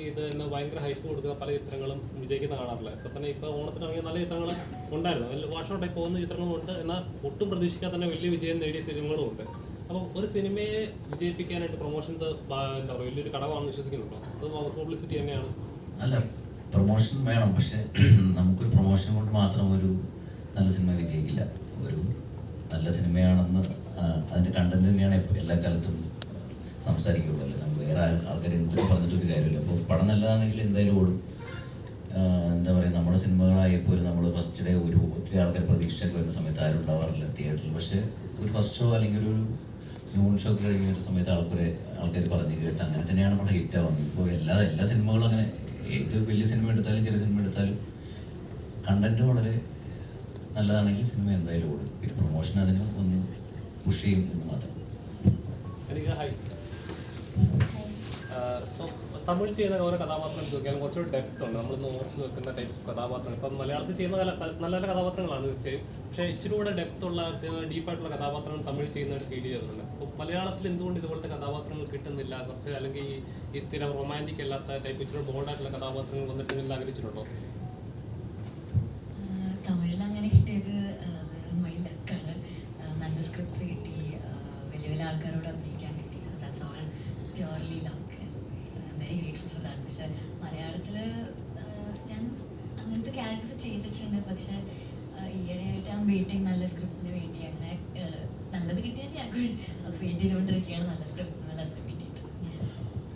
ചെയ്ത് തന്നെ ഭയങ്കര ഹൈപ്പ് കൊടുക്കുന്ന പല ചിത്രങ്ങളും വിജയിക്കുന്ന കാണാറില്ല. ഇപ്പൊ തന്നെ ഇപ്പൊ ഓണത്തിന് ഇറങ്ങിയ നല്ല ചിത്രങ്ങൾ ഉണ്ടായിരുന്നു. അതിൽ വാഷൗട്ടായി പോകുന്ന ചിത്രങ്ങളും ഉണ്ട് എന്നാൽ ഒട്ടും പ്രതീക്ഷിക്കാതെ തന്നെ വലിയ വിജയം നേടിയ സിനിമകളും ഉണ്ട്. അപ്പോൾ ഒരു സിനിമയെ വിജയിപ്പിക്കാനായിട്ട് പ്രൊമോഷൻസ് എന്താ പറയുക വലിയൊരു ഘടകമാണെന്ന് വിശ്വസിക്കുന്നുണ്ടോ? അത് പബ്ലിസിറ്റി തന്നെയാണ്? അല്ല പ്രൊമോഷൻ വേണം. പക്ഷെ നമുക്കൊരു പ്രൊമോഷൻ കൊണ്ട് മാത്രം ഒരു നല്ല സിനിമ വിജയിക്കില്ല. ഒരു നല്ല സിനിമയാണെന്ന് അതിന്റെ കണ്ടന്റ് തന്നെയാണ് എല്ലാ കാലത്തും സംസാരിക്കുള്ളൂ അല്ലേ? നമ്മൾ വേറെ ആൾ- ആൾക്കാർ എന്ത് പറഞ്ഞിട്ടൊരു കാര്യമില്ല. അപ്പോൾ പടം നല്ലതാണെങ്കിൽ എന്തായാലും ഓടും. എന്താ പറയുക നമ്മുടെ സിനിമകളായി പോലും നമ്മൾ ഫസ്റ്റ് ഡേ ഒരു ഒത്തിരി ആൾക്കാർ പ്രതീക്ഷയൊക്കെ വരുന്ന സമയത്ത് ആരും ഉണ്ടാവാറില്ല തിയേറ്ററിൽ പക്ഷേ ഒരു ഫസ്റ്റ് ഷോ അല്ലെങ്കിൽ ഒരു ന്യൂൺ ഷോ കഴിഞ്ഞ ഒരു സമയത്ത് ആൾക്കാരെ ആൾക്കാർ പറഞ്ഞു കേട്ട് അങ്ങനെ തന്നെയാണ് നമ്മുടെ ഹിറ്റ് ആവുന്നത്. ഇപ്പോൾ എല്ലാ എല്ലാ സിനിമകളും അങ്ങനെ. ഏത് വലിയ സിനിമ എടുത്താലും ചെറിയ സിനിമ എടുത്താലും കണ്ടന്റ് വളരെ നല്ലതാണെങ്കിൽ സിനിമ എന്തായാലും ഓടും. പിന്നെ പ്രൊമോഷൻ അതിന് ഒന്ന് പുഷ് ചെയ്യും എന്ന് മാത്രം. തമിഴ് ചെയ്യുന്ന ഓരോ കഥാപാത്രം ചോദിക്കാൻ കുറച്ചുകൂടി ഡെപ്ത് ഉണ്ട്. നമ്മൾ ഓർത്ത് വെക്കുന്ന ടൈപ്പ് കഥാപാത്രങ്ങൾ. ഇപ്പം മലയാളത്തിൽ ചെയ്യുന്ന നല്ല നല്ല കഥാപാത്രങ്ങളാണ് തീർച്ചയായും പക്ഷേ ഇച്ചിരി കൂടെ ഡെപ്ത് ഉള്ള ഡീപ്പായിട്ടുള്ള കഥാപാത്രങ്ങൾ തമിഴ് ചെയ്യുന്ന ഫീൽ ചെയ്തിട്ടുണ്ട് അപ്പോൾ മലയാളത്തിൽ എന്തുകൊണ്ട് ഇതുപോലത്തെ കഥാപാത്രങ്ങൾ കിട്ടുന്നില്ല? കുറച്ച് അല്ലെങ്കിൽ ഈ സ്ഥിരം റൊമാന്റിക് അല്ലാത്ത ടൈപ്പ് ഇച്ചിരി ബോൾഡായിട്ടുള്ള കഥാപാത്രങ്ങൾ വന്നിട്ടുണ്ടെങ്കിൽ ആഗ്രഹിച്ചിട്ടുണ്ടോ? ആഹ് തമിഴിൽ അങ്ങനെ കിട്ടിയത് നല്ല സ്ക്രിപ്റ്റ്സ് കിട്ടി. വലിയ വലിയ ആൾക്കാരോട് അഭിനയിക്കാൻ ക്യാരക്ടേഴ്സ് ചെയ്തിട്ടുണ്ട്. പക്ഷെ ഈയിടെ ഈയിടെയായിട്ട് ആ വെയിറ്റിംഗ് നല്ല സ്ക്രിപ്റ്റിന് വേണ്ടി അങ്ങനെ നല്ലത് കിട്ടിയാൽ ഞാൻ വെയിറ്റ് ചെയ്തുകൊണ്ടിരിക്കുകയാണ്. നല്ല സ്ക്രിപ്റ്റ്